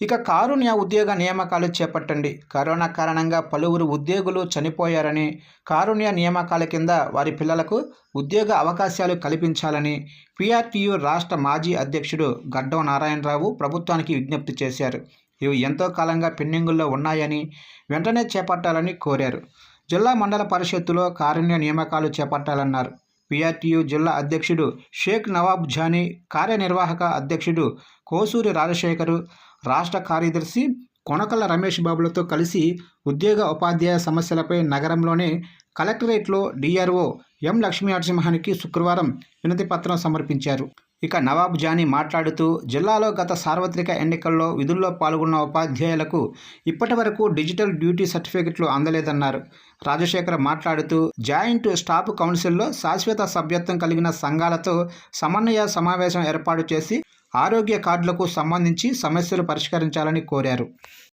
ఇక కారుణ్య ఉద్యోగ నియామకాలు చేపట్టండి. కరోనా కారణంగా పలువురు ఉద్యోగులు చనిపోయారని కారుణ్య నియామకాల కింద వారి పిల్లలకు ఉద్యోగ అవకాశాలు కల్పించాలని పిఆర్టీయు రాష్ట్ర మాజీ అధ్యక్షుడు గడ్డం నారాయణరావు ప్రభుత్వానికి విజ్ఞప్తి చేశారు. ఇవి ఎంతో కాలంగా పెండింగుల్లో ఉన్నాయని వెంటనే చేపట్టాలని కోరారు. జిల్లా మండల పరిషత్తులో కారుణ్య నియామకాలు చేపట్టాలన్నారు. పిఆర్టీయు జిల్లా అధ్యక్షుడు షేక్ నవాబ్ జానీ కార్యనిర్వాహక అధ్యక్షుడు కోసూరి రాజశేఖరు రాష్ట్ర కార్యదర్శి కొనకల రమేష్ బాబులతో కలిసి ఉద్యోగ ఉపాధ్యాయ సమస్యలపై నగరంలోనే కలెక్టరేట్లో డిఆర్ఓ ఎం లక్ష్మీ నరసింహానికి శుక్రవారం వినతి పత్రం సమర్పించారు. ఇక నవాబ్ జానీ మాట్లాడుతూ జిల్లాలో గత సార్వత్రిక ఎన్నికల్లో విధుల్లో పాల్గొన్న ఉపాధ్యాయులకు ఇప్పటి వరకు డిజిటల్ డ్యూటీ సర్టిఫికెట్లు అందలేదన్నారు. రాజశేఖర్ మాట్లాడుతూ జాయింట్ స్టాఫ్ కౌన్సిల్లో శాశ్వత సభ్యత్వం కలిగిన సంఘాలతో సమన్వయ సమావేశం ఏర్పాటు చేసి ఆరోగ్య కార్డులకు సంబంధించి సమస్యలు పరిష్కరించాలని కోరారు.